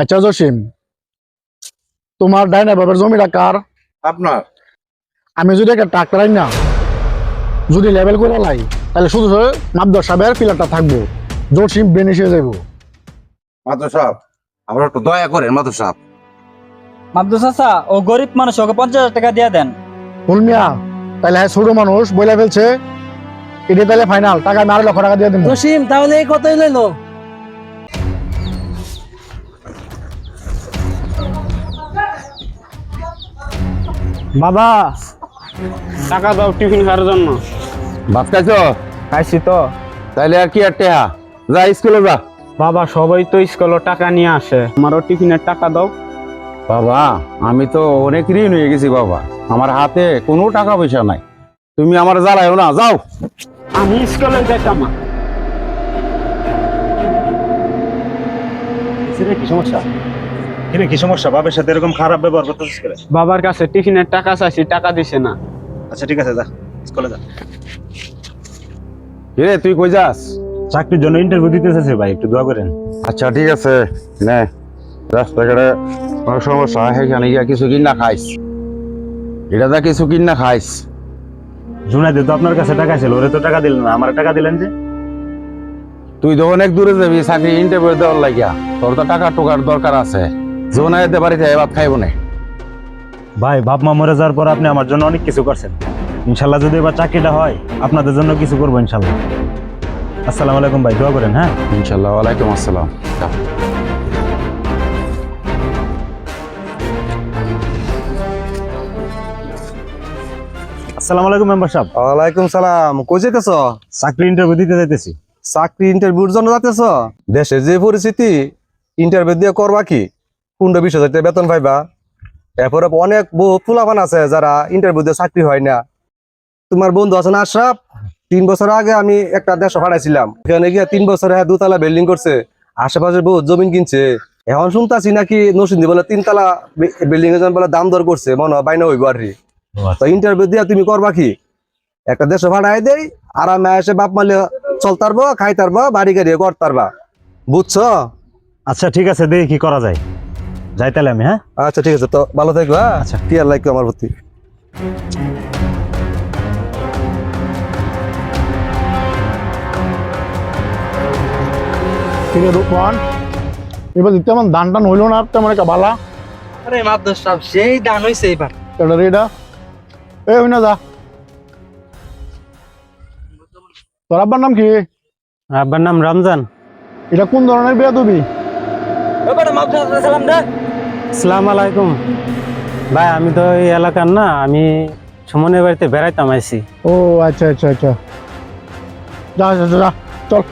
আচ্ছা জসিম তোমার ডাইনা বাবার জমিটা কার? আপনার। আমি যদি একটা ট্রাক্টর আই না যদি লেভেল করে লাই তাহলে শুধু শুধু মাদ্দর সাহেবের পিলারটা থাকব। জসিম বেনিশে যাব মাত্র সাহেব আমরা একটু দয়া করেন মাত্র সাহেব মাবদু চাচা ও গরিব মানুষ ওকে পঞ্চাশ হাজার টাকা দিয়ে দেন। ফুলমিয়া তাহলে হ্যাঁ ছোট মানুষ বইলা ফেলছে। এটা তাহলে ফাইনাল টাকা আমি আড়াই লক্ষ টাকা দিয়ে দেবো জসিম তাহলে এই কথাই লইলো। বাবা। টাকা দাও টিফিন খাওয়ার জন্য। ভাত খাইছ? খাইছি তো। তাইলে আর কি আর টেহা? যা স্কুলে যা। বাবা সবাই তো স্কুলে টাকা নিয়ে আসে। আমারও টিফিনের টাকা দাও। বাবা আমি তো অনেক ঋণ হয়ে গেছি বাবা। আমার হাতে কোনো টাকা পয়সা নাই। তুমি আমার জ্বালাইও না যাও। আমি স্কুলে যাইতাম না। কি সমস্যা? কিরে কি সমস্যা? বাবার সাথে এরকম খারাপ ব্যবহার করতেছিস করে বাবার কাছে টিফিনের টাকা চাইছি টাকা দিছে না। আচ্ছা ঠিক আছে যা। স্কুলে যা। কিরে তুই কই যাস? চাকরির জন্য ইন্টারভিউ দিতে চাইছে ভাই একটু দোয়া করেন। আচ্ছা ঠিক আছে নে। রাস্তাঘাটে কোনো সমস্যা সেখানে গিয়া কিছু কিনা খাইস। এটা দা কিছু কিনা খাইস। জুনাইদে তো আপনার কাছে টাকা ছিল ওরে তো টাকা দিলেন না আমার টাকা দিলেন যে। তুই তো অনেক দূরে যাবি চাকরি ইন্টারভিউ দেওয়ার লাগিয়া তোর তো টাকা টোকার দরকার আছে। জোনাইতে বাড়িতে এবার খাইব না। ভাই বাপ মা মরে যাওয়ার পর আপনি আমার জন্য অনেক কিছু করছেন। ইনশাল্লাহ যদি এবার চাকরিটা হয় আপনাদের জন্য কিছু করব ইনশাল্লাহ। আসসালামু আলাইকুম ভাই দোয়া করেন হ্যাঁ? ইনশাল্লাহ ওয়ালাইকুম আসসালাম। আসসালামু আলাইকুম মেম্বার সাহেব। ওয়ালাইকুম সালাম কই যেতেছ চাকরি ইন্টারভিউ দিতে যাইতেছি। চাকরি ইন্টারভিউর জন্য যাতেছ দেশের যে পরিস্থিতি ইন্টারভিউ দিয়ে করবা কি? পনেরো বিশ হাজার টাকা বেতন পাইবা। এরপরে অনেক বহু ফুলাফান আছে যারা ইন্টারভিউ দিয়ে চাকরি হয় না। তোমার বন্ধু আছে না আশরাফ? তিন বছর আগে আমি একটা দেশ ভাড়াইছিলাম এখানে গিয়ে তিন বছরে হ্যাঁ দুতলা বিল্ডিং করছে। আশেপাশে বহু জমিন কিনছে। এখন শুনতাছি নাকি নসিন্দি বলে তিনতলা বিল্ডিং এর জন্য বলে দাম দর করছে। মনে হয় বাইনা হইব আর তো ইন্টারভিউ দিয়া তুমি করবা কি? একটা দেশ ভাড়াই দেই আরামে এসে বাপ মালে চলতারবো খাইতারবো বাড়ি গাড়ি করতারবা বুঝছ? আচ্ছা ঠিক আছে দেখি কি করা যায়। যাই তাহলে আমি হ্যাঁ? আচ্ছা ঠিক আছে তো ভালো থাকো হ্যাঁ? আচ্ছা। কি আর লাগবে আমার প্রতি? ঠিক আছে রূপন এবার তেমন দান টান হইল না তেমন একটা বালা। আরে মাবদুর সাহেব সেই দান হইছে এবার এটা রেডা এ হই না যা। তোর আব্বার নাম কি? আব্বার নাম রমজান। এটা কোন ধরনের বিয়া তুমি এবার মাবদু সালাম দে। আসসালাম আলাইকুম। ভাই আমি তো এই এলাকার না আমি সুমনের বাড়িতে বেড়াইতাম আইছি। ও আচ্ছা আচ্ছা আচ্ছা। যা যা যা, চল।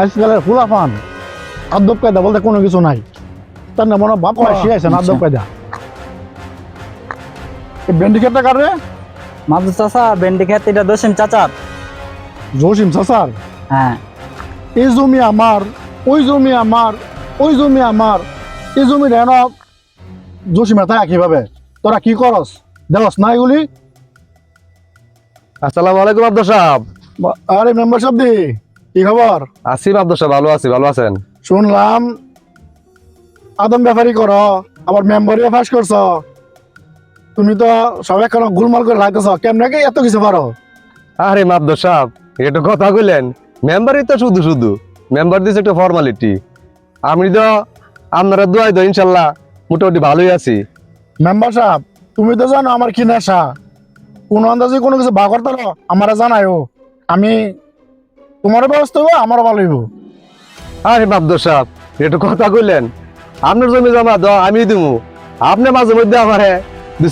আজকালের ফুলাফান আদব কায়দা বলতে কোনো কিছু নাই। তার না মনে হয় বাপ মা শিখাইছেন আদব কায়দা। এই ক্ষেতটা কার রে? মাবদু চাচা খেতে এটা দোষেন চাচার। জসিম সাসার হ্যাঁ। এই জমি আমার ওই জমি আমার ওই জমি আমার। এই জমি রেন জসিমের থাকে কীভাবে তোরা কি করস? দেওস না এগুলি? আসসালামু আলাইকুম আব্দুল সাহেব। আরে মেম্বার সাহেব দি কি খবর? আছি আব্দুল সাহেব ভালো আছি ভালো আছেন? শুনলাম আদম ব্যাপারই কর আবার মেম্বারিও ফাঁস করছ। তুমি তো সব এখন গুলমাল করে রাখতেছ কেমনে কি এত কিছু পারো? আরে আব্দুল সাহেব একটু কথা কইলেন। মেম্বারই তো শুধু শুধু মেম্বার দিছে একটা ফর্মালিটি আমি তো আপনারা দোয়াই দো ইনশাল্লাহ মোটামুটি ভালোই আছি। মেম্বার সাহেব তুমি তো জানো আমার কি নেশা। কোন আন্দাজে কোনো কিছু বা করতে আমারা জানাইও আমি তোমারও ব্যবস্থা হইব আমারও ভালো হইব। আরে আব্দুল সাহেব একটু কথা কইলেন। আপনার জমি জমা দাও আমি দিমু। আপনি মাঝে মধ্যে আমার দু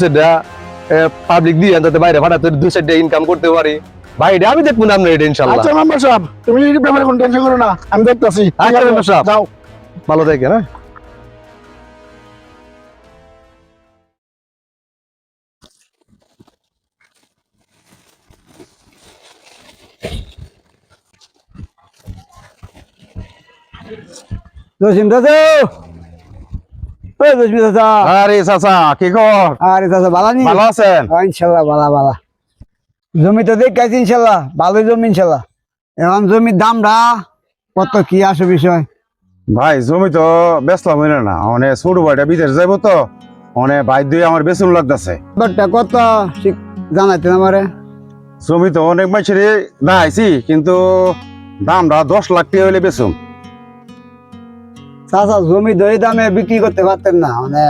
পাবলিক দিয়ে যাতে বাইরে ভাড়াতে দু চারটা ইনকাম করতে পারি। বাইরে আমি দেখব না আপনার এটা ইনশাল্লাহ। আচ্ছা মেম্বার সাহেব তুমি এই ব্যাপারে কোনো টেনশন করো না আমি দেখতেছি। আচ্ছা, মেম্বার সাহেব। যাও। ভালো থাকেন হ্যাঁ। জসিম ওই জসিম আরে চাচা কি খবর? আরে বালা নি ভালো আছেন? ইনশাল্লাহ বালা বালা জমি তো দেখাইছি ইনশাল্লাহ ভালো জমি ইনশাল্লাহ। এখন জমির দামটা কত কি আসে বিষয়? ভাই জমি তো বেচলাম হইল না। মানে ছোট ভাইটা বিদেশ যাইব তো মানে ভাই দুই আমার বেসন লাগতেছে। ব্যাপারটা কত ঠিক জানাইতেন আমারে। জমি তো অনেক মানুষের দাইছি কিন্তু দামটা দশ লাখ টাকা হইলে বেচুম চাচা জমি দই দামে বিক্রি করতে পারতেন না মানে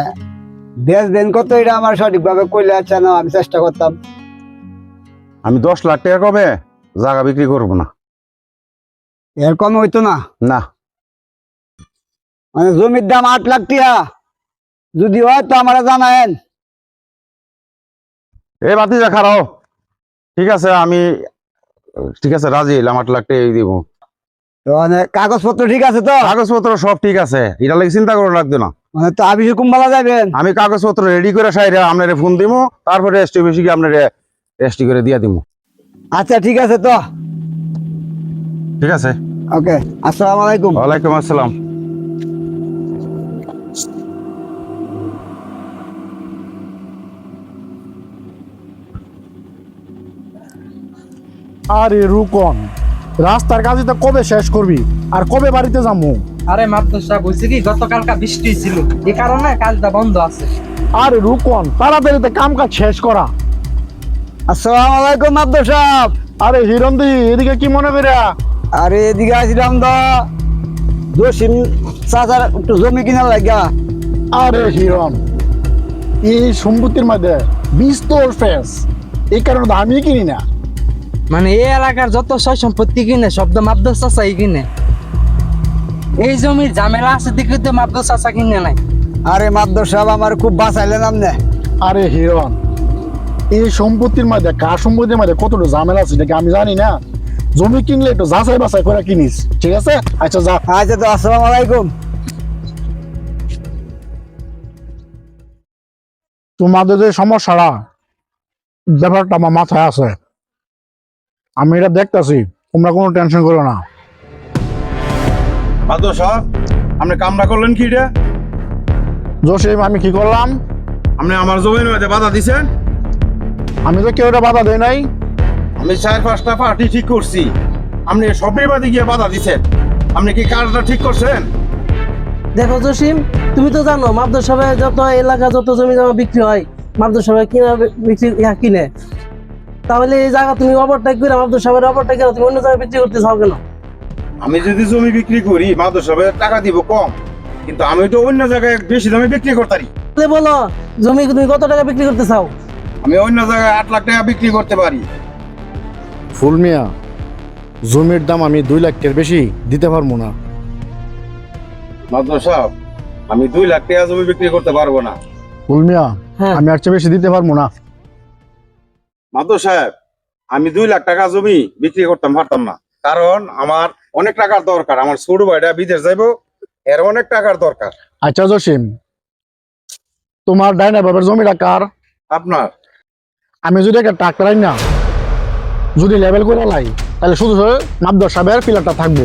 বেশ দেন কত এটা আমার সঠিকভাবে কইলে আচ্ছা না আমি চেষ্টা করতাম। আমি দশ লাখ টাকা কবে জায়গা বিক্রি করব না। এর কম হইতো না? না। মানে জমির দাম আট লাখ টিয়া যদি হয় তো আমার জানায়েন। এই বাতি দেখা ঠিক আছে আমি ঠিক আছে রাজি হইলাম আট লাখ টাকা দিব। কাগজপত্র ঠিক আছে তো? কাগজপত্র সব ঠিক আছে। এটা লাগে চিন্তা করে লাগবে না। মানে তো আবিষ কুম্বালা যাবেন আমি কাগজপত্র রেডি করে সাইডে আপনার ফোন দিব তারপরে এসটি বেশি আপনার এসটি করে দিয়ে দিব আচ্ছা ঠিক আছে তো। ঠিক আছে। ওকে আসসালামু আলাইকুম। ওয়ালাইকুম আসসালাম। আরে রুকন রাস্তার কাজে তো কবে শেষ করবি? আর কবে বাড়িতে যাব আরে মাদ্রাস সাহেব হয়েছে কি গতকালকা বৃষ্টি ছিল। এই কারণে কাজটা বন্ধ আছে। আরে রুকন তাড়াতাড়ি তো কাম কাজ শেষ করা। আসসালামু আলাইকুম আব্দুল সাহেব আরে হিরন্দি এদিকে কি মনে করিয়া? আরে এদিকে আসলাম তো। জসিম চাচার একটু জমি কিনা লাগা আরে হিরণ এই সম্পত্তির মধ্যে বিস্তর ফেস। এই কারণে আমি কিনি না। মানে এই এলাকার যত সয় সম্পত্তি কিনে শব্দ মাদ্রাস চাচাই কিনে। এই জমির ঝামেলা আছে দেখে তো মাদ্রাস চাচা কিনে নাই। আরে মাদ্দর সাহেব আমার খুব বাঁচাইলেন আপনি। আরে হিরণ এই সম্পত্তির মধ্যে কার সম্পত্তির মধ্যে কতটা ঝামেলা আছে এটা কি আমি জানি না? জমি কিনলে একটু যাচাই বাছাই করে কিনিস ঠিক আছে? আচ্ছা যা। আচ্ছা তো আসসালামু আলাইকুম। তোমাদের যে সমস্যাটা ব্যাপারটা আমার মাথায় আছে। আমি এটা দেখতাছি তোমরা কোনো টেনশন করো না। মাদু সাহেব আপনি কামটা করলেন কি রে জসিম আমি কি করলাম? আপনি আমার জমির মধ্যে বাধা দিছেন। আমি তো কেউ এটা বাধা দেয় নাই। আমি চার পাঁচটা পার্টি ঠিক করছি। আপনি সবের বাদে গিয়ে বাধা দিছেন। আপনি কি কাজটা ঠিক করছেন? দেখো জসিম তুমি তো জানো মাদ্রাস সাহেবের যত এলাকা যত জমি জমা বিক্রি হয় মাদ্রাস সাহেব কিনা বিক্রি কিনে। তাহলে এই জায়গা তুমি ওভারটেক করে মাদ্রাস সাহেবের ওভারটেক করে তুমি অন্য জায়গায় বিক্রি করতে চাও কেন? আমি যদি জমি বিক্রি করি মাদু সাহেবের টাকা দিব কম। কিন্তু আমি তো অন্য জায়গায় বেশি দামে বিক্রি করতারি। তাহলে বলো জমি তুমি কত টাকা বিক্রি করতে চাও? আমি অন্য জায়গায় আট লাখ টাকা বিক্রি করতে পারি। ফুল মিয়া জমির দাম আমি দুই লাখের বেশি দিতে পারব না। মাদু সাহেব আমি দুই লাখ টাকা জমি বিক্রি করতে পারব না। ফুল মিয়া হ্যাঁ। আমি আর চেয়ে বেশি দিতে পারব না। মাদু সাহেব আমি দুই লাখ টাকা জমি বিক্রি করতাম পারতাম না। কারণ আমার অনেক টাকার দরকার আমার ছোট ভাইটা বিদেশ যাইবো এর অনেক টাকার দরকার। আচ্ছা জসিম তোমার ডাইনা বাবার জমিটা কার? আপনার? আমি যদি একটা ট্রাক্টর আই না যদি লেভেল করে লাই তাহলে শুধু মাদ্দর সাহেবের পিলারটা থাকব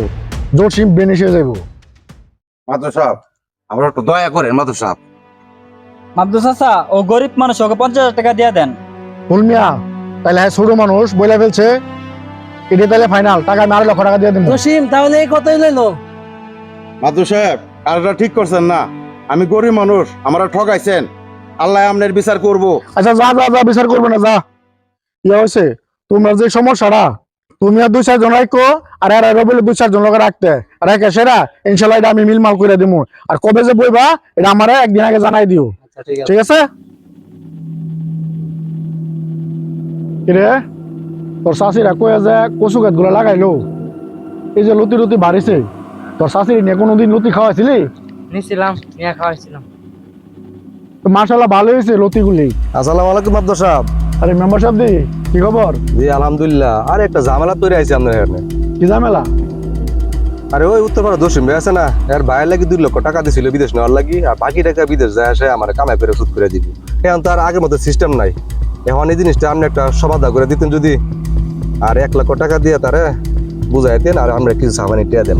জসিম বেনিশে যাব মাদু সাহেব আমরা একটু দয়া করেন মাদু সাহেব। মাদ্রাস চাচা ও গরিব মানুষ ওকে পঞ্চাশ হাজার টাকা দিয়ে দেন। ফুল মিয়া তাহলে হ্যাঁ ছোট মানুষ বইলা ফেলছে। এটা তাহলে ফাইনাল টাকা আমি আড়াই লক্ষ টাকা দিয়ে দেবো। জসিম তাহলে এই কথাই লইলো। মাদু সাহেব কাজটা ঠিক করছেন না। আমি গরিব মানুষ আমরা ঠকাইছেন। আল্লাহ আপনার বিচার করব। আচ্ছা যা যা যা বিচার করবে না যা। ইয়া হয়েছে তোমরা যে সমস্যাটা তুমি আর দুই চারজন রাখো আর আর রবিলে দুই চারজন লোক রাখতে। রেখে সেরা ইনশাল্লাহ এটা আমি মিলমাল করে দিব আর কবে যে বইবা এটা আমারে একদিন আগে জানাই দিও। আচ্ছা ঠিক আছে ঠিক আছে কিরে? তোর শাশিরা কয়ে যে কচু গাছগুলো লাগাইলো। এই যে লতি লতি বাড়িছে। তোর শাশির নিয়ে কোনোদিন লতি খাওয়াইছিলি? নিছিলাম নিয়ে খাওয়াইছিলাম। তো মার্শাল্লাহ ভালো হয়েছে লতিগুলি আসসালামু আলাইকুম আব্দুল সাহেব। আরে মেম্বারশিপ দি কি খবর? জি আলহামদুলিল্লাহ। আর একটা ঝামেলা তৈরি আছে আপনার এখানে। কি ঝামেলা? আরে ওই উত্তরপাড়া দোষিম ভাই আছে না? এর ভাইয়ের লাগি দুই লক্ষ টাকা দিছিল বিদেশ নেওয়ার লাগি আর বাকি টাকা বিদেশ যায় আসে আমার কামাই করে সুদ করে দিব। এখন তো আর আগের মতো সিস্টেম নাই। এখন এই জিনিসটা আপনি একটা সমাধা করে দিতেন যদি আর এক লক্ষ টাকা দিয়ে তারে বুঝাই দেন আর আমরা কিছু সামানি টিয়া দেন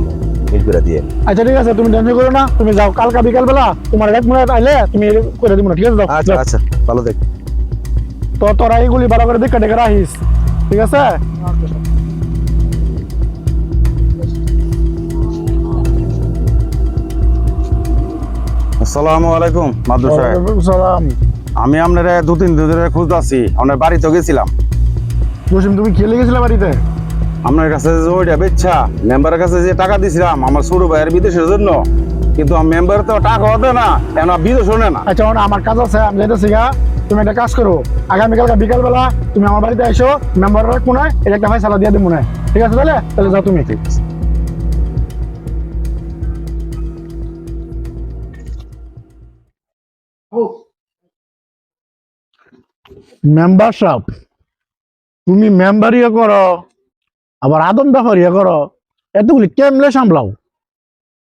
মিল করে দিয়ে। আচ্ছা ঠিক আছে তুমি টেনশন করো না তুমি যাও কালকা বিকাল বেলা তোমার এক মিনিট আইলে তুমি করে দিব না ঠিক আছে যাও আচ্ছা আচ্ছা ভালো দেখ তো তোরা এইগুলি ভালো করে দেখে দেখে রাখিস ঠিক আছে? আসসালামু আলাইকুম মাদু সাহেব সালাম আমি আপনার দু তিন দিন ধরে খুঁজতে আছি আপনার বাড়িতে গেছিলাম। জসিম তুমি খেলে গেছিলে বাড়িতে? আপনার কাছে যে ওইটা বেচ্ছা মেম্বারের কাছে যে টাকা দিছিলাম আমার ছোট ভাইয়ের বিদেশের জন্য। কিন্তু মেম্বার তো টাকা হতে না কেন বিদেশ শোনে না। আচ্ছা আমার কাজ আছে আমি যাইতেছি গা তুমি একটা কাজ করো। আগামীকালকে বিকালবেলা তুমি আমার বাড়িতে এসো মেম্বারের মনে হয় এটা একটা ফাইসালা দিয়ে দিই মনে ঠিক আছে তাহলে? তাহলে যাও তুমি। মেম্বারশিপ তুমি মেম্বার ইয়ে করো, আবার আদম ব্যাপার ইয়ে করো, এতগুলি কেমলে সামলাও?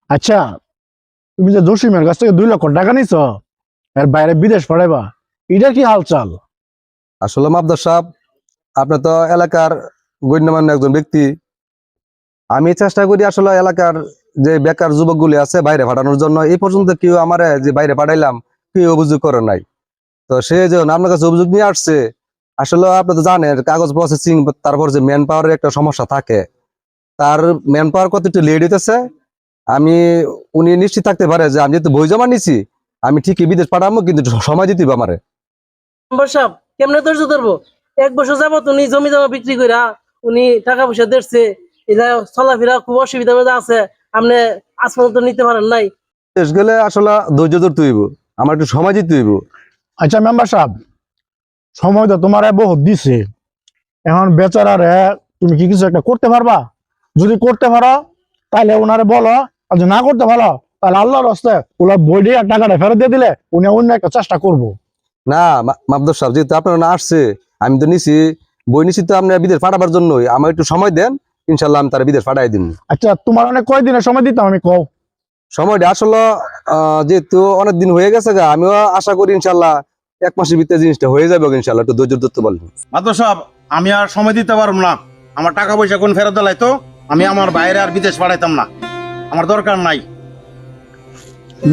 আচ্ছা তুমি যে জসিমের কাছ থেকে দুই লক্ষ টাকা নিছ, এর বাইরে বিদেশ পড়াইবা এটা কি হালচাল? আসলে মাবদার সাহেব, আপনি তো এলাকার গণ্যমান্য একজন ব্যক্তি। আমি চেষ্টা করি আসলে এলাকার যে বেকার যুবকগুলি আছে বাইরে পাঠানোর জন্য, এই পর্যন্ত কেউ আমার যে বাইরে পাঠাইলাম, কেউ অভিযোগ করে নাই। তো সে যখন আপনার কাছে অভিযোগ নিয়ে আসছে আসলে আপনি তো জানেন কাগজ প্রসেসিং তারপর যে ম্যান পাওয়ারের একটা সমস্যা থাকে। তার ম্যান পাওয়ার কত একটু লেট হইতেছে? আমি উনি নিশ্চিত থাকতে পারে যে আমি যেহেতু বই জমা নিছি আমি ঠিকই বিদেশ পাঠাবো কিন্তু সময় দিতে হবে আমারে। সাহেব কেমনে ধৈর্য ধরবো? এক বছর যাবত উনি জমি জমা বিক্রি কইরা উনি টাকা পয়সা দেখছে এটা চলাফেরা খুব অসুবিধার মধ্যে আছে আপনি আজ পর্যন্ত নিতে পারেন নাই। দেশ গেলে আসলে ধৈর্য ধরতে হইব আমার একটু সময় দিতে হইব। আচ্ছা মেম্বার সাহেব সময় তো তোমার বহুত দিছে। এখন বেচারারে তুমি কি কিছু একটা করতে পারবা? যদি করতে পারো তাহলে ওনারে বলো। আর যদি না করতে পারো তাহলে আল্লাহর হস্তে ওনার বই দিয়ে টাকাটা ফেরত দিয়ে দিলে উনি অন্য একটা চেষ্টা করব। না মাবদর সাহেব যেহেতু আপনার না আসছে আমি তো নিছি বই নিছি তো আপনি বিদেশ পাঠাবার জন্যই। আমার একটু সময় দেন ইনশাল্লাহ আমি তার বিদেশ পাঠাই দিন আচ্ছা তোমার অনেক কয়দিনের সময় দিতাম আমি কও। সময়টা আসলে যেহেতু অনেক দিন হয়ে গেছে গা আমিও আশা করি ইনশাল্লাহ এক মাসের ভিতরে জিনিসটা হয়ে যাবে ইনশাল্লাহ একটু ধৈর্য ধরতে পারবেন মাদু সাহেব আমি আর সময় দিতে পারব না। আমার টাকা পয়সা কোন ফেরত দিলাই তো? আমি আমার বাইরে আর বিদেশ পাঠাইতাম না। আমার দরকার নাই।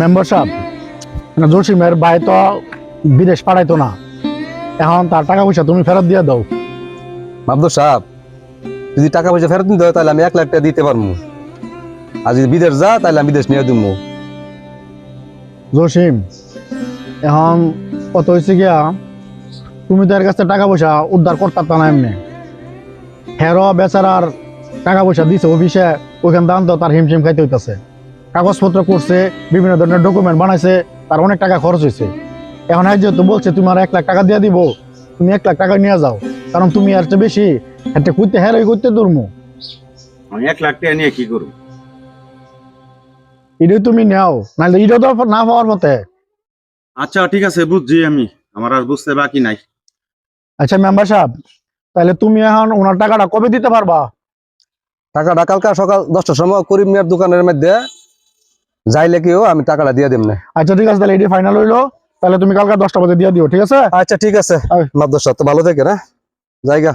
মেম্বার সাহেব না জসিমের ভাই তো বিদেশ পাঠাইতো না। এখন তার টাকা পয়সা তুমি ফেরত দিয়ে দাও। মাবদর সাহেব যদি টাকা পয়সা ফেরত দিতে হয় তাহলে আমি এক লাখ টাকা দিতে পারব। আর যদি বিদেশ যা তাহলে আমি বিদেশ নিয়ে দিব। জসিম এখন কত হয়েছে গিয়া তুমি তো এর কাছে টাকা পয়সা উদ্ধার করতে না এমনি। হেরো বেচারার টাকা পয়সা দিছে অফিসে ওইখান দাম তো তার হিমশিম খাইতে হইতাছে। কাগজপত্র করছে বিভিন্ন ধরনের ডকুমেন্ট বানাইছে তার অনেক টাকা খরচ হয়েছে এখন এই যেহেতু বলছে তুমি আর এক লাখ টাকা দিয়ে দিব তুমি এক লাখ টাকা নিয়ে যাও কারণ তুমি আর চেয়ে বেশি একটা করতে হেরোই করতে দুর্মু আমি এক লাখ টাকা নিয়ে কি করব? এটাই তুমি নাও নাহলে এটা তো না পাওয়ার মতে। আচ্ছা ঠিক আছে বুঝছি আমি। আমার আর বুঝতে বাকি নাই। আচ্ছা মেম্বার সাহেব তাহলে তুমি এখন ওনার টাকাটা কবে দিতে পারবা? টাকাটা কালকা সকাল দশটার সময় করিম মিয়ার দোকানের মধ্যে যাইলে কেউ আমি টাকাটা দিয়ে দেব না আচ্ছা ঠিক আছে তাহলে এটি ফাইনাল হইল। তাহলে তুমি কালকে দশটা বাজে দিয়ে দিও ঠিক আছে? আচ্ছা ঠিক আছে। মাদ্রাসা তো ভালো থেকে না। জায়গা